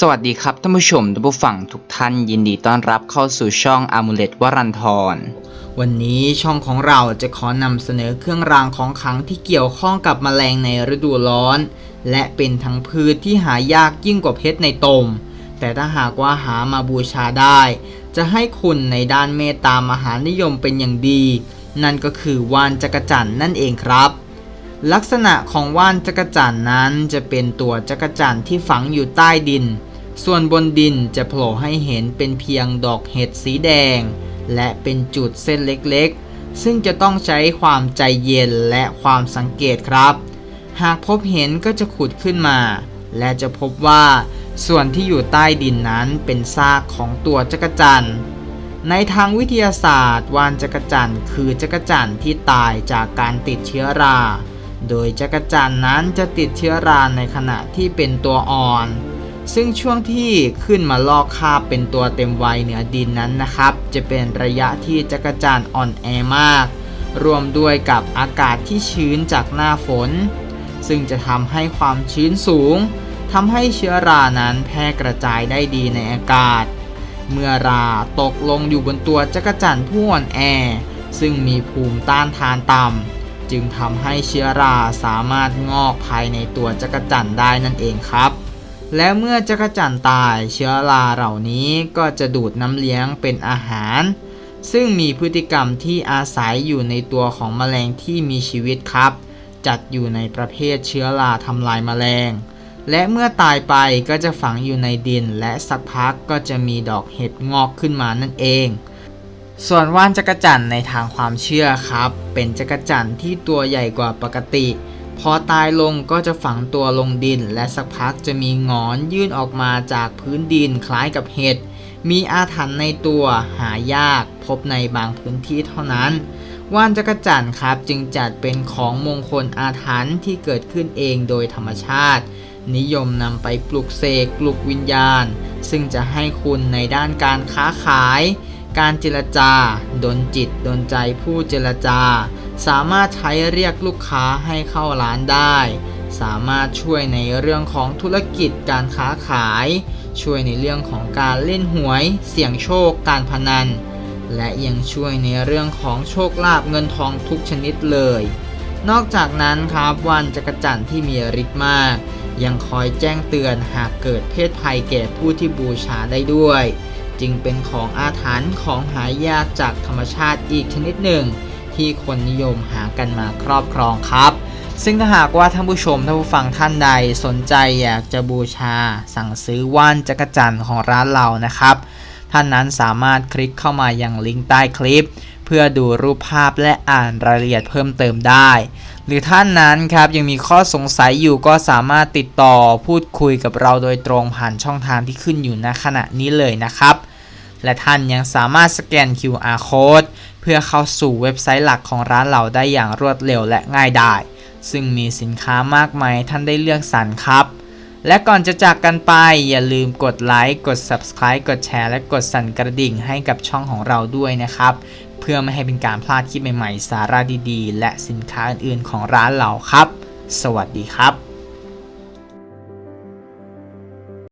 สวัสดีครับท่านผู้ชมท่านผู้ฟังทุกท่านยินดีต้อนรับเข้าสู่ช่องอามูเลตวรันทร วันนี้ช่องของเราจะขอนำเสนอเครื่องรางของขลังที่เกี่ยวข้องกับแมลงในฤดูร้อน และเป็นทั้งพืชที่หายากยิ่งกว่าเพชรในตม แต่ถ้าหากว่าหามาบูชาได้ จะให้คุณในด้านเมตตามหานิยมเป็นอย่างดี นั่นก็คือวานจักรจันนั่นเองครับ ลักษณะของว่านจักรจั่นนั้นจะเป็นตัวจักรจั่นที่ฝังอยู่ใต้ดิน ส่วนบนดินจะโผล่ให้เห็นเป็นเพียงดอกเห็ดสีแดง และเป็นจุดเส้นเล็กๆ ซึ่งจะต้องใช้ความใจเย็นและความสังเกตครับ หากพบเห็นก็จะขุดขึ้นมา และจะพบว่า ส่วนที่อยู่ใต้ดินนั้นเป็นซากของตัวจักรจั่นในทางวิทยาศาสตร์ วานจักรจั่นคือจักรจั่นที่ตายจากการติดเชื้อรา โดยจักรจั่นนั้นจะติดเชื้อราในขณะที่เป็นตัวอ่อน ซึ่งช่วงที่ขึ้นมาลอกคาบเป็นตัวเต็มวัยเหนือดินนั้นนะครับ จะเป็นระยะที่จักรจั่นอ่อนแอมาก รวมด้วยกับอากาศที่ชื้นจากหน้าฝน ซึ่งจะทำให้ความชื้นสูงทำให้เชื้อรานั้นแพร่กระจายได้ดีในอากาศ เมื่อราตกลงอยู่บนตัวจักรจั่นผู้อ่อนแอ ซึ่งมีภูมิต้านทานต่ำ จึงทำให้เชื้อราสามารถงอกภายในตัวจักรจั่นได้นั่นเองครับ และเมื่อจักรจั่นตายเชื้อราเหล่านี้ก็จะดูดน้ำเลี้ยงเป็นอาหาร ซึ่งมีพฤติกรรมที่อาศัยอยู่ในตัวของแมลงที่มีชีวิตครับ จัดอยู่ในประเภทเชื้อราทำลายแมลง และเมื่อตายไปก็จะฝังอยู่ในดินและสักพักก็จะมีดอกเห็ดงอกขึ้นมานั่นเอง ส่วนว่านจักรจั่นในทางความเชื่อครับ เป็นจักรจั่นที่ตัวใหญ่กว่าปกติ พอตายลงก็จะฝังตัวลงดิน และสักพักจะมีงอนยื่นออกมาจากพื้นดินคล้ายกับเห็ด มีอาถรรพ์ในตัวหายาก พบในบางพื้นที่เท่านั้น ว่านจักรจั่นครับจึงจัดเป็นของมงคลอาถรรพ์ที่เกิดขึ้นเองโดยธรรมชาติ นิยมนำไปปลุกเสกปลุกวิญญาณ ซึ่งจะให้คุณในด้านการค้าขาย การเจรจา ดนจิต ดนใจผู้เจรจา สามารถใช้เรียกลูกค้าให้เข้าร้านได้ สามารถช่วยในเรื่องของธุรกิจการค้าขาย ช่วยในเรื่องของการเล่นหวย เสี่ยงโชค การพนัน และยังช่วยในเรื่องของโชคลาภเงินทองทุกชนิดเลย นอกจากนั้นครับวันจักรจันทร์ที่มีฤทธิ์มาก ยังคอยแจ้งเตือนหากเกิดเพศภัยแก่ผู้ที่บูชาได้ด้วย จึงเป็นของอาถรรพ์ของหายากจากธรรมชาติอีกชนิดหนึ่ง ที่คนนิยมหากันมาครอบครองครับ ซึ่งถ้าหากว่าท่านผู้ชมท่านผู้ฟังท่านใดสนใจอยากจะบูชา สั่งซื้อว่านจักรจันทร์ของร้านเรานะครับ ท่านนั้นสามารถคลิกเข้ามายังลิงก์ใต้คลิป เพื่อดูรูปภาพและอ่านรายละเอียดเพิ่มเติมได้หรือท่านนั้นครับยังมีข้อสงสัยอยู่ก็สามารถติดต่อพูดคุยกับเราโดยตรงผ่านช่องทางที่ขึ้นอยู่ณขณะนี้เลยนะครับ และท่านยังสามารถสแกน QR code เพื่อเข้าสู่เว็บไซต์หลักของร้านเราได้อย่างรวดเร็วและง่ายดายซึ่งมีสินค้ามากมายท่านได้เลือกสรรครับ และก่อนจะจากกันไปอย่าลืมกดไลค์กด Subscribe กดแชร์และกดสั่นกระดิ่งให้กับช่องของเราด้วยนะครับ เพื่อไม่ให้เป็นการพลาดคลิปใหม่ๆ สาระดีๆ และสินค้าอื่นๆ ของร้านเราครับ สวัสดีครับ